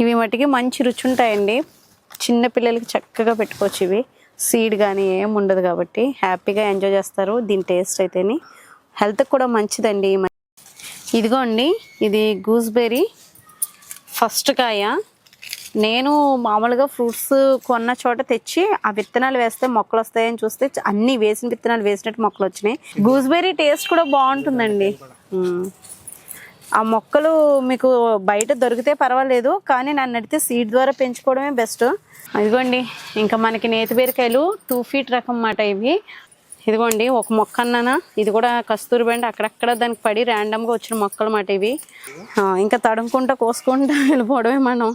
ఇవి మటుకి మంచి రుచి ఉంటాయండి చిన్న పిల్లలకి చక్కగా పెట్టుకోవచ్చు ఇవి. సీడ్ కానీ ఏం ఉండదు కాబట్టి హ్యాపీగా ఎంజాయ్ చేస్తారు. దీని టేస్ట్ అయితేని హెల్త్కి కూడా మంచిదండి ఇదిగోండి ఇది గూస్బెర్రీ ఫస్ట్ కాయ. నేను మామూలుగా ఫ్రూట్స్ కొన్న చోట తెచ్చి ఆ విత్తనాలు వేస్తే మొక్కలు వస్తాయని చూస్తే అన్నీ అన్ని వేసిన విత్తనాలు వేసినట్టు మొక్కలు వచ్చినాయి. గూస్బెర్రీ టేస్ట్ కూడా బాగుంటుందండి. ఆ మొక్కలు మీకు బయట దొరికితే పర్వాలేదు కానీ నన్ను అడిగితే సీడ్ ద్వారా పెంచుకోవడమే బెస్ట్ ఇదిగోండి ఇంకా మనకి నేతి బీరకాయలు టూ ఫీట్ రకం మాట ఇవి. ఇదిగోండి ఒక మొక్క అన్నానా? ఇది కూడా కస్తూరి బండి అక్కడక్కడ దానికి పడి ర్యాండమ్గా వచ్చిన మొక్కలు మాట ఇవి. ఇంకా తడుముకుంటా కోసుకుంటా వెళ్ళిపోవడమే మనం.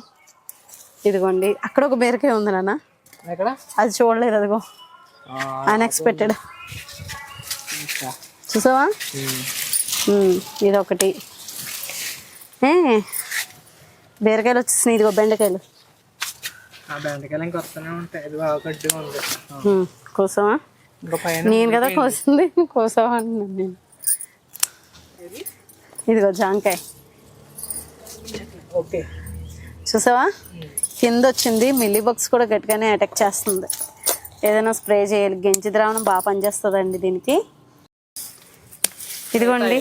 ఇదిగోండి అక్కడ ఒక బీరకాయ ఉంది నాన్న. అది చూడలేదు అదిగో. అన్ఎక్స్పెక్టెడ్ చూసావా? ఉమ్, ఇది ఒకటి ఏ బీరకాయలు వచ్చేసినాయి ఇదిగో బెండకాయలు. కోసమా నేను కదా కోసింది కోసమా అంటున్నాను నేను. ఇదిగో జాంకాయ. ఓకే. చూసావా? కింద వచ్చింది మిల్లీ బగ్స్ కూడా గట్టిగానే అటాక్ చేస్తుంది. ఏదైనా స్ప్రే చేయాలి గెంజి ద్రావణం బాగా పనిచేస్తుందండి దీనికి. ఇదిగోండి.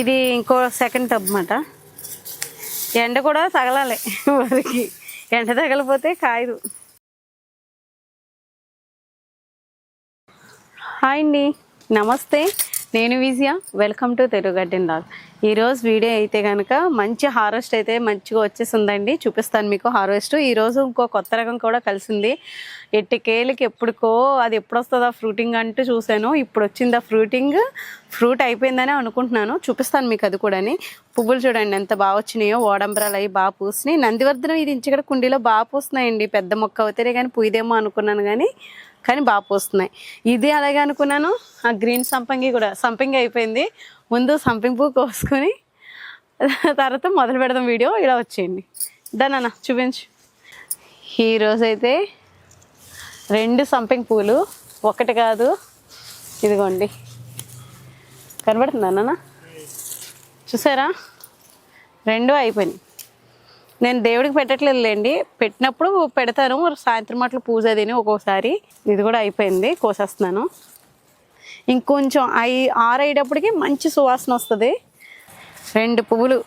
ఇది ఇంకో సెకండ్ టబ్ అన్నమాట. ఎండ కూడా తగలాలి వారికి. ఎండ తగలిపోతే కాయదు. హాయ్ అండి. నమస్తే. నేను Vijaya. Welcome to Telugu garden log ఈరోజు వీడియో అయితే కనుక మంచి హార్వెస్ట్ అయితే మంచిగా వచ్చేసిందండి. చూపిస్తాను మీకు హార్వెస్ట్. ఈరోజు ఇంకో కొత్త రకం కూడా కలిసింది. ఎట్టికేలకి ఎప్పుడుకో అది ఎప్పుడు వస్తుందా ఫ్రూటింగ్ అంటూ చూశాను. ఇప్పుడు వచ్చిందా ఫ్రూటింగ్? ఫ్రూట్ అయిపోయిందని అనుకుంటున్నాను. చూపిస్తాను మీకు అది కూడాని. పువ్వులు చూడండి ఎంత బాగా వచ్చినాయో. ఓడంబరాలు అవి బాగా పూసినాయి. నందివర్ధనం ఇది ఇంచగడ కుండీలో బాగా పూస్తున్నాయండి. పెద్ద మొక్క అవుతారే కానీ పూయదేమో అనుకున్నాను కానీ కానీ బాగా పూస్తున్నాయి. ఇది అలాగే అనుకున్నాను. ఆ గ్రీన్ సంపంగి కూడా సంపంగి అయిపోయింది. ముందు సంపింగ్ పువ్వు కోసుకొని తర్వాత మొదలు పెడదాం వీడియో. ఇలా వచ్చేయండి. దానన్న చూపించు. ఈరోజు అయితే రెండు సంపింగ్ పూలు ఒకటి కాదు. ఇదిగోండి. కనబడుతుందా నాన్న? చూసారా? రెండు అయిపోయినాయి. నేను దేవుడికి పెట్టట్లేదులేండి. పెట్టినప్పుడు పెడతాను. సాయంత్రం అట్లా పూజ తిని ఒక్కోసారి. ఇది కూడా అయిపోయింది. కోసేస్తున్నాను. ఇంకొంచెం అవి ఆరయ్యేటప్పటికి మంచి సువాసన వస్తుంది. రెండు పువ్వులు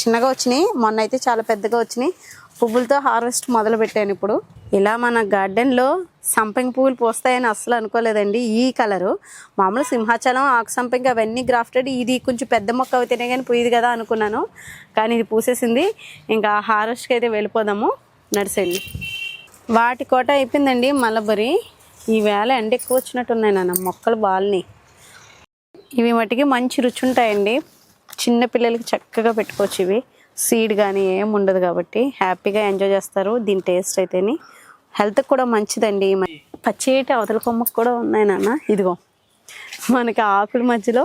చిన్నగా వచ్చినాయి మొన్న అయితే చాలా పెద్దగా వచ్చినాయి. పువ్వులతో హార్వెస్ట్ మొదలు పెట్టాను ఇప్పుడు. ఇలా మన గార్డెన్లో సంపంగి పువ్వులు పోస్తాయని అస్సలు అనుకోలేదండి ఈ కలరు మామూలు సింహాచలం ఆకు సంపంగి అవన్నీ గ్రాఫ్టెడ్ ఇది కొంచెం పెద్ద మొక్క అవుతేనే కానీ పోయేది కదా అనుకున్నాను. కానీ ఇది పూసేసింది. ఇంకా హార్వెస్ట్కి అయితే వెళ్ళిపోదాము. నడిసండి వాటి కోట అయిపోయిందండి మలబరి ఈ వేళ ఎండ ఎక్కువ వచ్చినట్టున్నాయి నాన్న మొక్కలు బాల్ని ఇవి మటుకి మంచి రుచి ఉంటాయండి చిన్న పిల్లలకి చక్కగా పెట్టుకోవచ్చు ఇవి. సీడ్ కానీ ఏం ఉండదు కాబట్టి హ్యాపీగా ఎంజాయ్ చేస్తారు దీని టేస్ట్ అయితేని. హెల్త్కి కూడా మంచిదండి పచ్చేటి అవతల కొమ్మకు కూడా ఉన్నాయి నాన్న ఇదిగో. మనకి ఆకుల మధ్యలో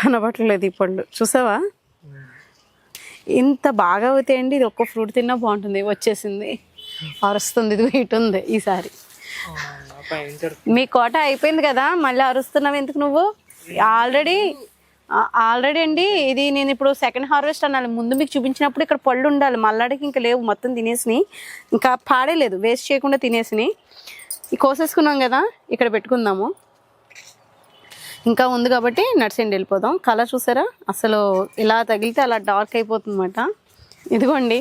కనబడట్లేదు ఈ పళ్ళు చూసావా? ఇంత బాగా అవుతాయండి. ఇది ఒక్క ఫ్రూట్ తిన్నా బాగుంటుంది. వచ్చేసింది. అరుస్తుంది. ఇది ఇటు ఉంది ఈసారి. మీ కోట అయిపోయింది కదా మళ్ళీ అరుస్తున్నావు ఎందుకు నువ్వు? ఆల్రెడీ ఆల్రెడీ అండి ఇది నేను ఇప్పుడు సెకండ్ హార్వెస్ట్ అన్నాను. ముందు మీకు చూపించినప్పుడు ఇక్కడ పళ్ళు ఉండాలి. మళ్ళాడికి ఇంకా లేవు మొత్తం తినేసినాయి ఇంకా పాడేలేదు వేస్ట్ చేయకుండా తినేసినాయి కోసేసుకున్నాం కదా ఇక్కడ పెట్టుకుందాము. ఇంకా ఉంది కాబట్టి నడిచండి వెళ్ళిపోదాం. కలర్ చూసారా? అసలు ఇలా తగిలితే అలా డార్క్ అయిపోతుంది ఇదిగోండి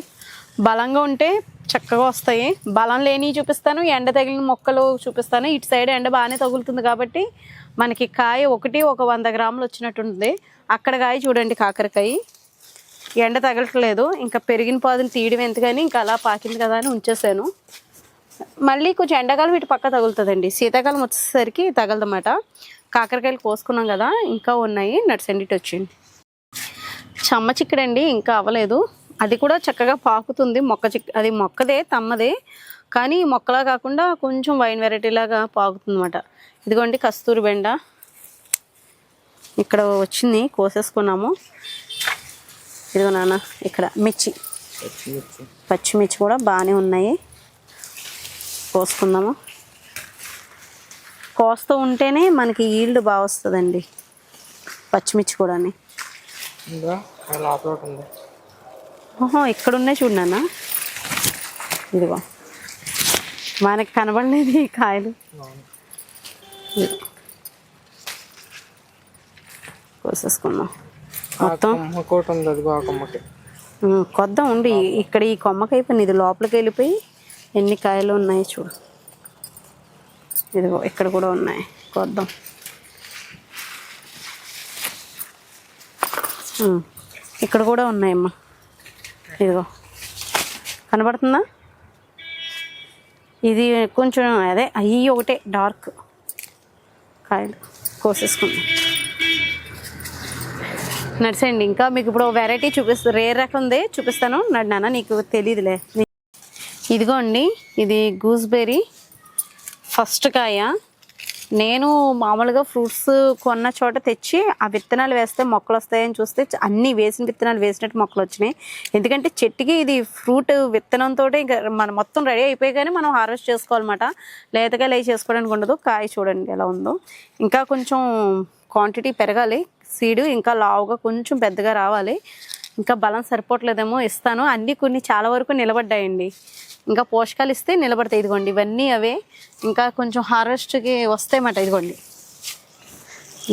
బలంగా ఉంటే చక్కగా వస్తాయి. బలం లేని చూపిస్తాను ఎండ తగిలిన మొక్కలు చూపిస్తాను. ఇటు సైడ్ ఎండ బాగానే తగులుతుంది కాబట్టి మనకి కాయ ఒకటి ఒక వంద గ్రాములు వచ్చినట్టుంది. అక్కడ కాయ చూడండి కాకరకాయ. ఎండ తగలట్లేదు. ఇంకా పెరిగిన పాదులు తీయడం ఎందుకని ఇంకా అలా పాకింది కదా అని ఉంచేసాను. మళ్ళీ కొంచెం ఎండాకాలం ఇటు పక్క తగులుతుందండి. శీతాకాలం వచ్చేసరికి తగలదన్నమాట. కాకరకాయలు కోసుకున్నాం కదా ఇంకా ఉన్నాయి. నడిచండి ఇటు వచ్చింది. చమ్మ చిక్కడండి ఇంకా అవ్వలేదు. అది కూడా చక్కగా పాకుతుంది. మొక్క చిక్ అది మొక్కదే తమ్మదే. కానీ మొక్కలా కాకుండా కొంచెం వైన్ వెరైటీ లాగా పాకుతుంది అనమాట ఇదిగోండి కస్తూరి బెండ. ఇక్కడ వచ్చింది కోసేసుకున్నాము. ఇదిగో నాన్న ఇక్కడ మిర్చి. పచ్చిమిర్చి. పచ్చిమిర్చి కూడా బాగానే ఉన్నాయి. కోసుకుందాము. కోస్తూ ఉంటేనే మనకి ఈల్డ్ బాగా వస్తుందండి పచ్చిమిర్చి కూడా ఇంకా ఆ లోపల ఒకటి ఉంది ఓహో ఇక్కడ ఉన్నాయి చూడు నాన్న ఇదిగో. మనకి కనబడలేదు ఈ కాయలు. కోసేసుకుందాం. మొత్తం? ఉంది అది కొమ్మకి. కొద్దాం ఉండి. ఇక్కడ ఈ కొమ్మకి అయిపోయింది ఇది లోపలికి వెళ్ళిపోయి ఎన్ని కాయలు ఉన్నాయి చూడు. ఇదిగో ఇక్కడ కూడా ఉన్నాయి. కొద్దాం. ఇక్కడ కూడా ఉన్నాయమ్మా. ఇదిగో. కనబడుతుందా? ఇది కొంచెం అదే అయ్యి ఒకటే డార్క్ కాయలు కోసేసుకుందాం. నడిచేయండి ఇంకా మీకు ఇప్పుడు వెరైటీ చూపిస్తా రేర్ రకం ఉంది చూపిస్తాను. నడినానా నీకు తెలియదులే ఇదిగోండి ఇది గూస్బెర్రీ ఫస్ట్ కాయ. నేను మామూలుగా ఫ్రూట్స్ కొన్న చోట తెచ్చి ఆ విత్తనాలు వేస్తే మొక్కలు వస్తాయని చూస్తే అన్నీ వేసిన విత్తనాలు వేసినట్టు మొక్కలు వచ్చినాయి. ఎందుకంటే చెట్టుకి ఇది ఫ్రూట్ విత్తనంతో ఇంకా మనం మొత్తం రెడీ అయిపోయి కానీ మనం హార్వెస్ట్ చేసుకోవాలన్నమాట. లేతగా లే చేసుకోవడానికి ఉండదు. కాయ చూడండి ఎలా ఉందో. ఇంకా కొంచెం క్వాంటిటీ పెరగాలి. సీడ్ ఇంకా లావుగా కొంచెం పెద్దగా రావాలి. ఇంకా బలం సరిపోవట్లేదేమో ఇస్తాను. అన్నీ కొన్ని చాలా వరకు నిలబడ్డాయండి. ఇంకా పోషకాలు ఇస్తే నిలబడతాయి. ఇదిగోండి ఇవన్నీ అవే. ఇంకా కొంచెం హార్వెస్ట్కి వస్తాయన్నమాట ఇదిగోండి.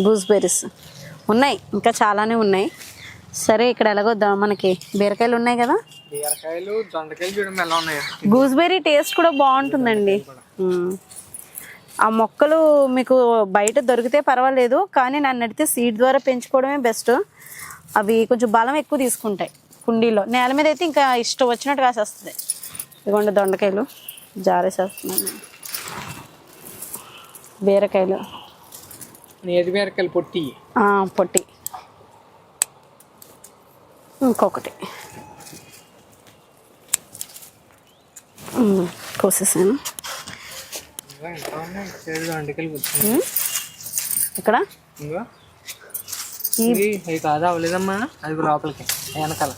గూస్బెర్రీస్ ఉన్నాయి. ఇంకా చాలానే ఉన్నాయి. సరే ఇక్కడ ఎలాగో మనకి బీరకాయలు ఉన్నాయి కదా? గూస్బెర్రీ టేస్ట్ కూడా బాగుంటుందండి. ఆ మొక్కలు మీకు బయట దొరికితే పర్వాలేదు కానీ నన్ను అడిగితే సీడ్ ద్వారా పెంచుకోవడమే బెస్ట్. అవి కొంచెం బలం ఎక్కువ తీసుకుంటాయి కుండీలో. నేల మీద అయితే ఇంకా ఇష్టం వచ్చినట్టు కాసేస్తుంది. ఇదిగోండి దొండకాయలు జారేసేస్తున్నాను బీరకాయలు. నేతి బీరకాయలు? పొట్టి. పొట్టి. ఇంకొకటి. కోసేసాను. ఇక్కడ కాదు అవ్వలేదమ్మా. అది లోపలికి వెనకాల.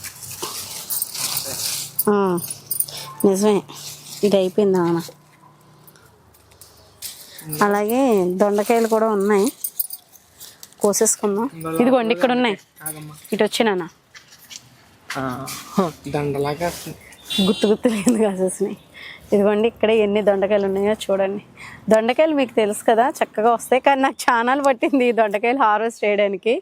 నిజమే. ఇది అయిపోయింది నాన్న అలాగే దొండకాయలు కూడా ఉన్నాయి. కోసేసుకుందాం. ఇదిగోండి ఇక్కడ ఉన్నాయి ఇటు వచ్చి నాన్న. ఆ, దండలాగా గుత్తు గుత్తు లేదు కాసేసినాయి ఇదిగోండి ఇక్కడ ఎన్ని దొండకాయలు ఉన్నాయో చూడండి. దొండకాయలు మీకు తెలుసు కదా చక్కగా వస్తాయి. కానీ నాకు చానాలు పట్టింది ఈ దొండకాయలు హార్వెస్ట్ చేయడానికి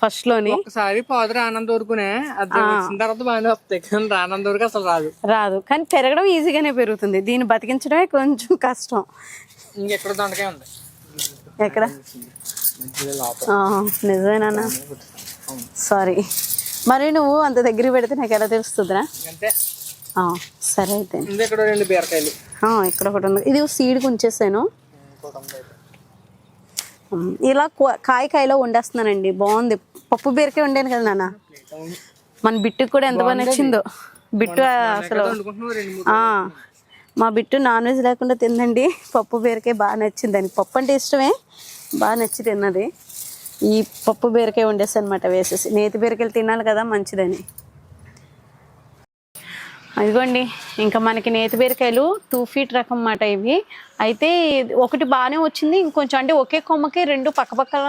ఫస్ట్లోని ఒకసారి పాదు రానంత వరకునే అది వచ్చిన తర్వాత బాగానే వస్తాయి. కానీ రానంత వరకు అసలు రాదు. రాదు. కానీ పెరగడం ఈజీగానే పెరుగుతుంది. దీన్ని బతికించడమే కొంచెం కష్టం. ఇంకెక్కడ దొండకాయ ఉంది? ఎక్కడ? నిజమేనా. సారీ మరి నువ్వు అంత దగ్గర పెడితే నాకు ఎలా తెలుస్తుందిరా? సరే అయితే. ఇక్కడ రెండు బీరకాయలు. ఆ, ఇక్కడ ఒకటి ఉంది. ఇది సీడ్కి ఉంచేసాను ఇలా కూ- కాయ కాయలో వండేస్తున్నానండి. బాగుంది. పప్పు బీరకాయ వండాను కదా నాన్న. మన బిట్టుకు కూడా ఎంత బాగా నచ్చిందో. బిట్టు అసలు మా బిట్టు నాన్ వెజ్ లేకుండా తిందండి. పప్పు బీరకాయ బాగా నచ్చింది. దానికి పప్పు అంటే ఇష్టమే. బాగా నచ్చి తిన్నది. ఈ పప్పు బీరకాయ వండేసి అనమాట వేసేసి. నేతి బీరకాయలు తినాలి కదా మంచిదని. ఇదిగోండి ఇంకా మనకి నేతి బీరకాయలు టూ ఫీట్ రకం అన్నమాట ఇవి. అయితే ఒకటి బాగానే వచ్చింది ఇంకొంచెం అంటే ఒకే కొమ్మకి రెండు పక్కపక్కల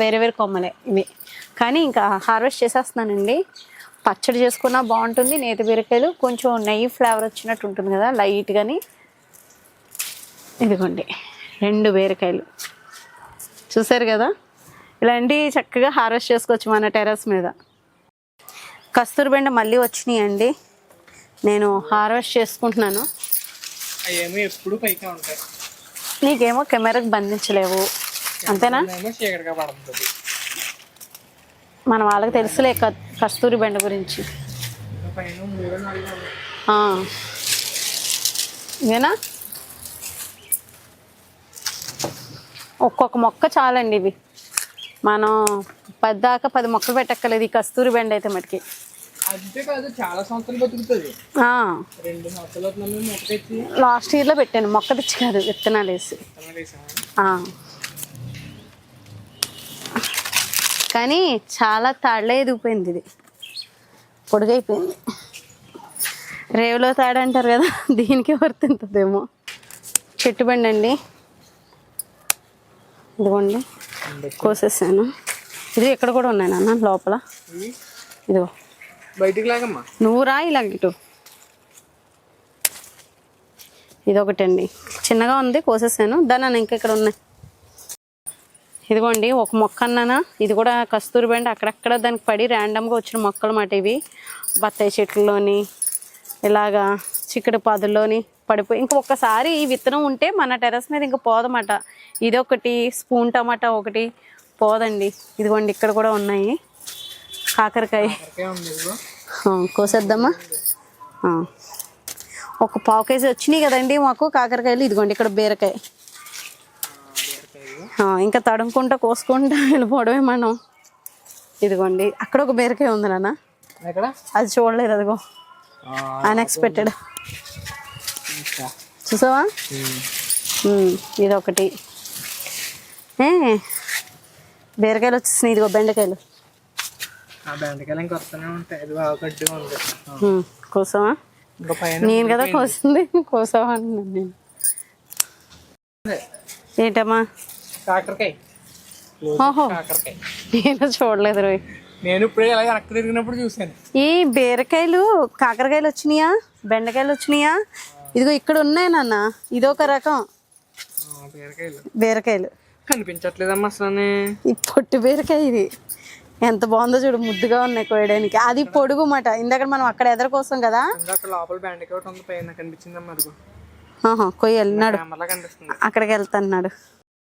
వేరే వేరే కొమ్మలే ఇవి. కానీ ఇంకా హార్వెస్ట్ చేసేస్తున్నానండి. పచ్చడి చేసుకున్నా బాగుంటుంది నేతి బీరకాయలు కొంచెం నెయ్యి ఫ్లేవర్ వచ్చినట్టు ఉంటుంది కదా లైట్గాని ఇదిగోండి రెండు బీరకాయలు. చూసారు కదా? ఇలాంటివి చక్కగా హార్వెస్ట్ చేసుకోవచ్చు మన టెర్రస్ మీద. కస్తూరి బెండ మళ్ళీ వచ్చినాయండి. నేను హార్వెస్ట్ చేసుకుంటున్నాను. అవేమో ఎప్పుడు పైకే ఉంటాయి. నీకేమో కెమెరాకి బంధించలేవు. అంతేనా? చీకటిగా పడుతుంది. మన వాళ్ళకి తెలుసులే క- కస్తూరి బెండ గురించి. ఇంకా పైన మూడో నాలుగు ఉన్నాయి. ఆ. ఇదేనా ఒక్కొక్క మొక్క చాలండి ఇవి. మనం పద్దాక పది మొక్కలు పెట్టక్కర్లేదు ఈ కస్తూరి బెండ అయితే మటుకి. లాస్ట్ ఇయర్లో పెట్టాను మొక్క తెచ్చి కాదు విత్తనాలు వేసి. కానీ చాలా తాళ్ళే ఎదిగిపోయింది ఇది. పొడుగైపోయింది. రేవులో తాడు అంటారు కదా దీనికే వర్తింతుందేమో. చెట్టు బండి అండి. ఇదిగోండి కోసేసాను. ఇది ఇక్కడ కూడా ఉన్నాయి నాన్న లోపల. ఇదిగో. బయటికి లాగమ్మా. నువ్వు రా ఇలా ఇటు. ఇదొకటండి. చిన్నగా ఉంది కోసేసాను. దాని ఇంకా ఇక్కడ ఉన్నాయి? ఇదిగోండి ఒక మొక్క అన్నానా? ఇది కూడా కస్తూరి బెండ. అక్కడక్కడ దానికి పడి ర్యాండమ్గా వచ్చిన మొక్కలు మాట ఇవి. బత్తాయి చెట్లలోని ఇలాగా చిక్కుడు పాదుల్లోని పడిపోయి ఇంకా ఒక్కసారి ఈ విత్తనం ఉంటే మన టెర్రస్ మీద ఇంకా పోదన్నమాట ఇదొకటి స్పూన్ టమాటా ఒకటి. పోదండి. ఇదిగోండి ఇక్కడ కూడా ఉన్నాయి. కాకరకాయ. కోసేద్దామా. ఒక పావు కేజీ వచ్చినాయి కదండి మాకు కాకరకాయలు. ఇదిగోండి ఇక్కడ బీరకాయ. ఇంకా తడుముకుంటా కోసుకుంటా వెళ్ళిపోవడమే మనం. ఇదిగోండి అక్కడ ఒక బీరకాయ ఉంది నాన్న. అది చూడలేదు అదిగో. అన్ఎక్స్పెక్టెడ్. చూసావా? ఇదొకటి. ఏ బీరకాయలు వచ్చేసినాయి ఇదిగో బెండకాయలు. ఆ బెండకాయలు ఇంకా వస్తూనే ఉంటాయి. బాగా గట్టిగా ఉంది. ఇంకా పైన నేను కదా కోసింది. కోసావా అంటున్నాను నేను. ఏంటమ్మా? కాకరకాయ. ఓహో. కాకరకాయ. నేను చూడలేదు రోయ్. నేను ఇప్పుడే ఇలా వెనక్కి తిరిగినప్పుడు చూశాను. ఈ బీరకాయలు కాకరకాయలు వచ్చినాయా? బెండకాయలు వచ్చినాయా? ఇదిగో ఇక్కడ ఉన్నాయి నాన్న. ఇదొక రకం. బీరకాయలు. బీరకాయలు. కనిపించట్లేదమ్మా అసలు ఈ పొట్టు బీరకాయ ఇది. ఎంత బాగుందో చూడు ముద్దుగా ఉన్నాయి కోయడానికి. అది పొడుగు మాట. ఇందాక మనం అక్కడ ఎదర కోసం కదా కొయ్యాలి నాడు అక్కడికి వెళ్తున్నాడు.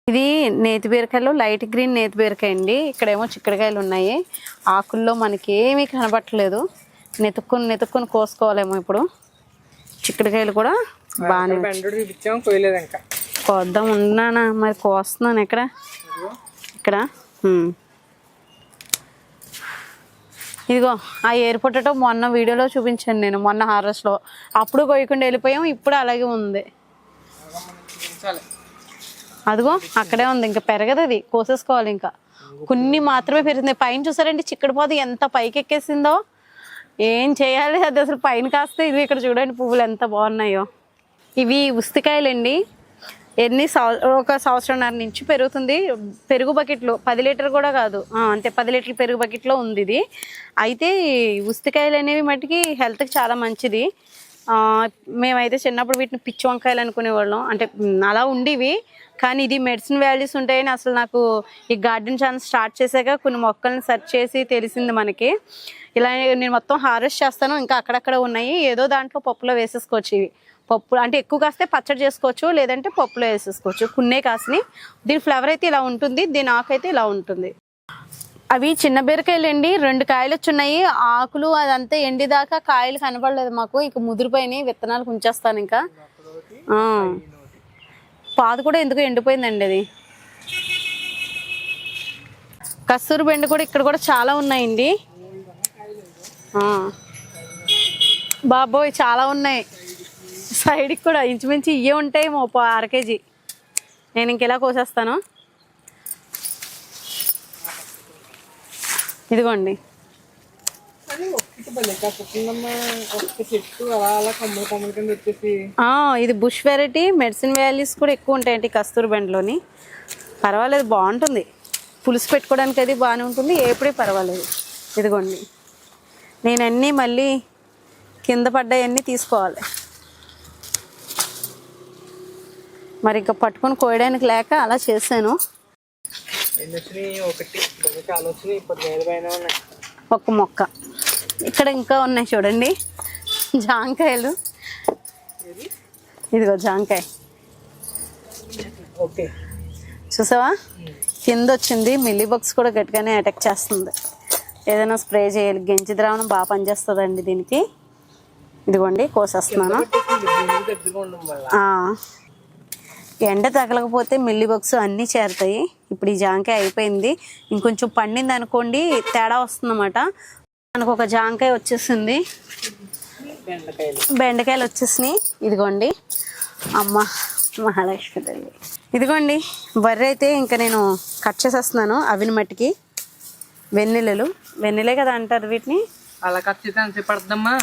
ఇది నేతి బీరకాయలు లైట్ గ్రీన్ నేతి బీరకాయ అండి. ఇక్కడేమో చిక్కడికాయలు ఉన్నాయి. ఆకుల్లో మనకి ఏమీ కనబట్టలేదు. నెతుక్కుని నెతుక్కుని కోసుకోవాలేమో ఇప్పుడు. చిక్కడికాయలు కూడా బాగానే కోద్దాం ఉన్నానా? మరి కోస్తున్నాను ఎక్కడ? ఇక్కడ. ఇదిగో ఆ ఎయిర్ పొటాటో మొన్న వీడియోలో చూపించాను నేను మొన్న హార్వెస్ట్లో అప్పుడు కొయ్యకుండా వెళ్ళిపోయాం ఇప్పుడు అలాగే ఉంది. అదిగో అక్కడే ఉంది ఇంకా పెరగదు అది కోసేసుకోవాలి ఇంకా. కొన్ని మాత్రమే పెరిగింది. పైన చూసారండి చిక్కడి పోత ఎంత పైకి ఎక్కేసిందో. ఏం చేయాలి అది అసలు పైన కాస్తే ఇది ఇక్కడ చూడండి పువ్వులు ఎంత బాగున్నాయో. ఇవి ఉస్తికాయలండి ఎన్ని ఒక సంవత్సరంన్నర నుంచి పెరుగుతుంది. పెరుగు బకెట్లు పది లీటర్ కూడా కాదు. అంటే అంతే పది లీటర్ పెరుగు బకెట్లో ఉంది ఇది అయితే ఉస్తికాయలు అనేవి మటుకి హెల్త్కి చాలా మంచిది. మేమైతే చిన్నప్పుడు వీటిని పిచ్చి వంకాయలు అనుకునేవాళ్ళం. అంటే అలా ఉండేవి. కానీ ఇది మెడిసిన్ వాల్యూస్ ఉంటాయని అసలు నాకు ఈ గార్డెన్ ఛానల్ స్టార్ట్ చేశాక కొన్ని మొక్కల్ని సెర్చ్ చేసి తెలిసింది మనకి. ఇలా నేను మొత్తం హార్వెస్ట్ చేస్తాను. ఇంకా అక్కడక్కడ ఉన్నాయి. ఏదో దాంట్లో పప్పులో వేసేసుకోవచ్చు ఇవి. పప్పు అంటే ఎక్కువ కాస్తే పచ్చడి చేసుకోవచ్చు లేదంటే పప్పులో వేసేసుకోవచ్చు. కున్నే కాసిని. దీని ఫ్లేవర్ అయితే ఇలా ఉంటుంది దీని ఆకు అయితే ఇలా ఉంటుంది. అవి చిన్న బీరకాయలు అండి రెండు కాయలు వచ్చున్నాయి ఆకులు అదంతా ఎండిదాకా కాయలు కనబడలేదు మాకు. ఇక ముదిరిపోయినాయి విత్తనాలు ఉంచేస్తాను ఇంకా. పాదు కూడా ఎందుకు ఎండిపోయిందండి అది. కస్తూరి బెండు కూడా ఇక్కడ కూడా చాలా ఉన్నాయండి. బాబోయ్ చాలా ఉన్నాయి. సైడ్కి కూడా ఇంచుమించు ఇవే ఉంటాయి మో అర కేజీ. నేను ఇంకెలా కోసేస్తాను? ఇదిగోండి. ఇది బుష్ వెరైటీ. మెడిసిన్ వాల్యూస్ కూడా ఎక్కువ ఉంటాయండి కస్తూరి బెండలోని. పర్వాలేదు బాగుంటుంది. పులుసు పెట్టుకోవడానికి అది బాగానే ఉంటుంది. ఎప్పుడే పర్వాలేదు. ఇదిగోండి. నేను అన్నీ మళ్ళీ కింద పడ్డాయన్నీ తీసుకోవాలి. మరి ఇంకా పట్టుకొని కోయడానికి లేక అలా చేశాను. ఒక మొక్క. ఇక్కడ ఇంకా ఉన్నాయి చూడండి. జాంకాయలు. ఇదిగో జాంకాయ. ఓకే. చూసావా? కింద వచ్చింది మిల్లీ బగ్స్ కూడా గట్టిగానే అటాక్ చేస్తుంది. ఏదైనా స్ప్రే చేయాలి. గెంజి ద్రావణం బాగా పనిచేస్తుందండి దీనికి. ఇదిగోండి కోసేస్తున్నాను. ఎండ తగలకపోతే మిల్లీ బగ్స్ అన్నీ చేరుతాయి. ఇప్పుడు ఈ జాంకాయ అయిపోయింది. ఇంకొంచెం పండింది అనుకోండి తేడా వస్తుందన్నమాట. మనకు ఒక జాంకాయ వచ్చేసింది. బెండకాయలు వచ్చేసినాయి. ఇదిగోండి. అమ్మ మహాలక్ష్మి తల్లి. ఇదిగోండి. బర్రె అయితే ఇంకా నేను కట్ చేసేస్తున్నాను అవిని మట్టికి. వెన్నెలలు. వెన్నెలే కదా అంటారు వీటిని? అలా కట్ చేస్తే పడుతుందమ్మా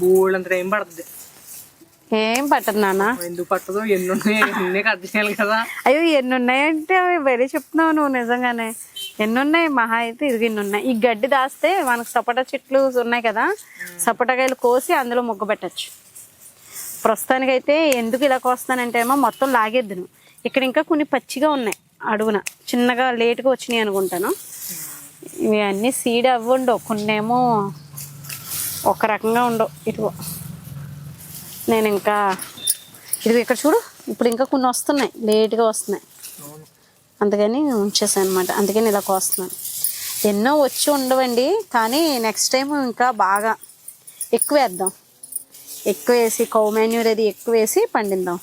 బోల్డ్ అంత టైం పడుతుంది ఏం పట్టదు నాన్న. ఎందుకు పట్టదు? ఎన్ని ఉన్నాయి ఎన్ని కట్ చేయాలి కదా. అయ్యో ఎన్ని ఉన్నాయంటే అవి వేరే చెప్తున్నావు నువ్వు నిజంగానే. ఎన్ని ఉన్నాయి మహా అయితే ఇది ఇన్ని ఉన్నాయి ఈ గడ్డి దాస్తే మనకు సపోటా చెట్లు ఉన్నాయి కదా. సపోటాకాయలు కోసి అందులో ముగ్గ పెట్టచ్చు. ప్రస్తుతానికైతే ఎందుకు ఇలా కోస్తానంటే ఏమో మొత్తం లాగేద్దును ఇక్కడ ఇంకా కొన్ని పచ్చిగా ఉన్నాయి అడుగున. చిన్నగా లేట్గా వచ్చినాయి అనుకుంటాను. ఇవి అన్నీ సీడ్ అవ్వండవు కొన్ని ఏమో ఒక రకంగా ఉండవు. ఇదిగో. నేను ఇంకా ఇదిగో ఇక్కడ చూడు ఇప్పుడు ఇంకా కొన్ని వస్తున్నాయి లేట్గా వస్తున్నాయి. అందుకని ఉంచేసాను అనమాట అందుకని ఇలా కోస్తున్నాను. ఎన్నో వచ్చి ఉండవండి కానీ నెక్స్ట్ టైం ఇంకా బాగా ఎక్కువ వేద్దాం. ఎక్కువ వేసి కౌ మాన్యూర్ అది ఎక్కువ వేసి పండిద్దాం.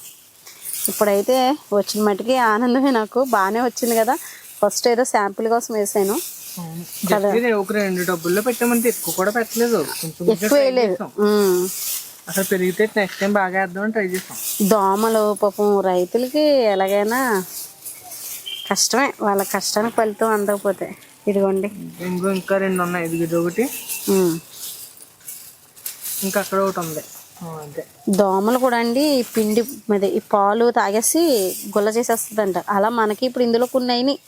ఇప్పుడైతే వచ్చిన మటుకి ఆనందమే నాకు బాగానే వచ్చింది కదా. ఫస్ట్ ఏదో శాంపిల్ కోసం వేసాను. ఒక రెండు డబ్బుల్లో పెట్టామంటే ఎక్కువ కూడా పెట్టలేదు. ఎక్కువ వేయలేదు. అసలు పెరిగితే నెక్స్ట్ టైం బాగా వేద్దామని ట్రై చేస్తాం. దోమలు పాపం రైతులకి ఎలాగైనా కష్టమే. వాళ్ళ కష్టానికి ఫలితం అందకపోతే. ఇదిగోండి. ఇంకో ఇంకా రెండు ఉన్నాయి. ఇది ఇది ఒకటి. ఇంకా అక్కడ ఒకటి ఉంది. అంతే. దోమలు కూడా అండి ఈ పిండి అదే ఈ పాలు తాగేసి గుల్ల చేసేస్తుందంట. అలా మనకి ఇప్పుడు ఇందులో కొన్ని అయినాయి.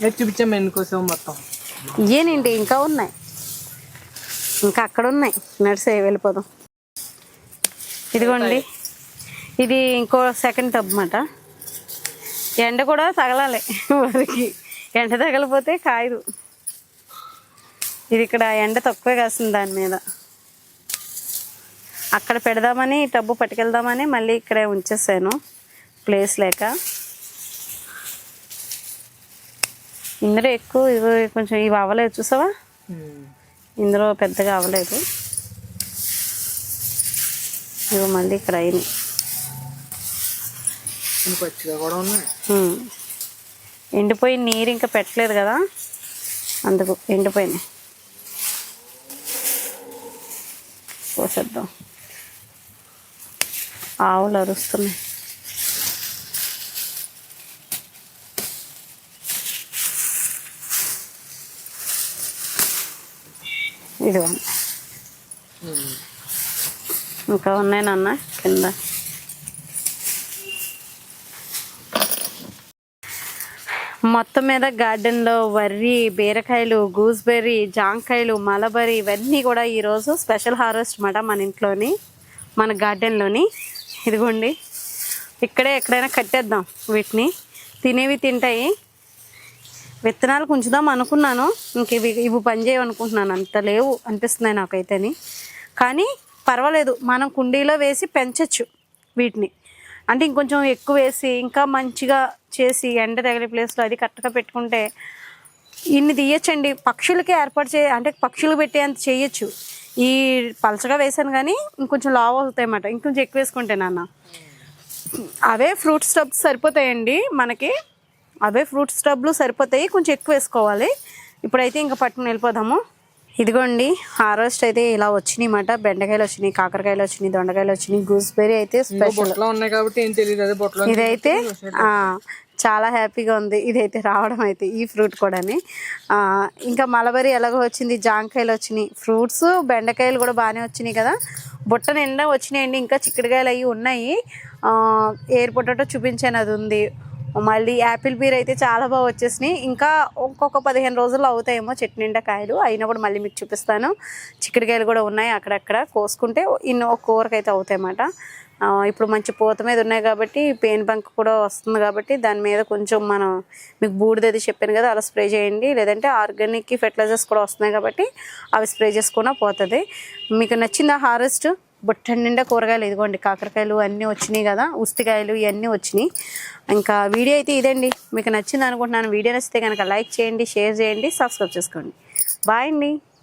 ఇది చూపించాం ఎన్నికోసం మొత్తం. ఇయ్యేనండి ఇంకా ఉన్నాయి. ఇంకా అక్కడ ఉన్నాయి నడిసే వెళ్ళిపోదాం. ఇదిగోండి. ఇది ఇంకో సెకండ్ టబ్ అన్నమాట ఎండ కూడా తగలాలి. వారికి. ఎండ తగలిపోతే కాయదు. ఇది ఇక్కడ ఎండ తక్కువే కాస్తుంది దాని మీద. అక్కడ పెడదామని టబ్బు పట్టుకెళ్దామని మళ్ళీ ఇక్కడే ఉంచేసాను. ప్లేస్ లేక. ఇందులో ఎక్కువ ఇవి కొంచెం ఇవి అవ్వలేదు చూసావా? ఇందులో పెద్దగా అవ్వలేదు. ఇవి మళ్ళీ ఇక్కడ అయినాయి. ఎండిపోయి నీరు ఇంకా పెట్టలేదు కదా? అందుకు ఎండిపోయినాయి. పోసేద్దాం ఆవులు అరుస్తున్నాయి. ఇదిగోండి ఇంకా ఉన్నాయి నాన్న కింద. మొత్తం మీద గార్డెన్లో వర్రి బీరకాయలు గూస్బెర్రీ జాంకాయలు మలబరీ ఇవన్నీ కూడా ఈరోజు స్పెషల్ హార్వెస్ట్ అన్నమాట మన ఇంట్లోని మన గార్డెన్లోని. ఇదిగోండి. ఇక్కడే ఎక్కడైనా కట్టేద్దాం వీటిని. తినేవి తింటాయి. విత్తనాలు ఉంచుదాం అనుకున్నాను. ఇంక ఇవి ఇవి పని చేయవనుకుంటున్నాను. అంత లేవు అనిపిస్తున్నాయి నాకైతేని. కానీ పర్వాలేదు. మనం కుండీలో వేసి పెంచవచ్చు వీటిని. అంటే ఇంకొంచెం ఎక్కువ వేసి ఇంకా మంచిగా చేసి ఎండ తగిలే ప్లేస్లో అది కరెక్ట్గా పెట్టుకుంటే ఇన్ని తీయచ్చండి. పక్షులకి ఏర్పాటు చే అంటే పక్షులు పెట్టేంత చేయొచ్చు. ఈ పలచగా వేసాను కానీ ఇంకొంచెం లావ్ అవుతాయి అన్నమాట ఇంకొంచెం ఎక్కువ వేసుకుంటే నాన్న. అవే ఫ్రూట్ స్టబ్స్ సరిపోతాయండి మనకి. అవే ఫ్రూట్ స్టబ్లు సరిపోతాయి. కొంచెం ఎక్కువ వేసుకోవాలి. ఇప్పుడైతే ఇంకా పట్టుకుని వెళ్ళిపోదాము. ఇదిగోండి హార్వెస్ట్ అయితే ఇలా వచ్చినాయి అన్నమాట బెండకాయలు వచ్చినాయి కాకరకాయలు వచ్చినాయి దొండకాయలు వచ్చినాయి గూస్బెర్రీ అయితే స్పెషల్. ఉన్నాయి కాబట్టి ఏం తెలియదు అదే బొట్లో ఇదైతే చాలా హ్యాపీగా ఉంది. ఇదైతే రావడం అయితే ఈ ఫ్రూట్ కూడాని. ఇంకా మలబరీ ఎలాగో వచ్చింది జాంకాయలు వచ్చినాయి. ఫ్రూట్స్ బెండకాయలు కూడా బాగానే వచ్చినాయి కదా. బుట్ట నిండా వచ్చినాయండి. ఇంకా చిక్కుడుకాయలు అవి ఉన్నాయి. ఎయిర్ పొటాటో చూపించాను అది ఉంది. మళ్ళీ యాపిల్ బీర్ అయితే చాలా బాగా వచ్చేసినాయి. ఇంకా ఇంకొక పదిహేను రోజుల్లో అవుతాయేమో చెట్నిండా కాయలు. అయినప్పుడు మళ్ళీ మీకు చూపిస్తాను. చిక్కుడుకాయలు కూడా ఉన్నాయి అక్కడక్కడ. కోసుకుంటే ఇన్ని ఒక కూరకైతే అవుతాయన్నమాట. అవుతాయి అన్నమాట ఇప్పుడు మంచి పూత మీద ఉన్నాయి కాబట్టి పెయిన్ బంక్ కూడా వస్తుంది కాబట్టి దాని మీద కొంచెం మనం మీకు బూడిదది చెప్పాను కదా అలా స్ప్రే చేయండి. లేదంటే ఆర్గానిక్ ఫెర్టిలైజర్స్ కూడా వస్తున్నాయి కాబట్టి అవి స్ప్రే చేసుకున్నా పోతుంది. మీకు నచ్చిందా హార్వెస్ట్? బుట్ట నిండా కూరగాయలు ఇదిగోండి కాకరకాయలు అన్నీ వచ్చినాయి కదా ఉస్తికాయలు ఇవన్నీ వచ్చినాయి. ఇంకా వీడియో అయితే ఇదండి. మీకు నచ్చింది అనుకుంటున్నాను. వీడియో నచ్చితే కనుక లైక్ చేయండి షేర్ చేయండి సబ్స్క్రైబ్ చేసుకోండి. బాయ్ అండి.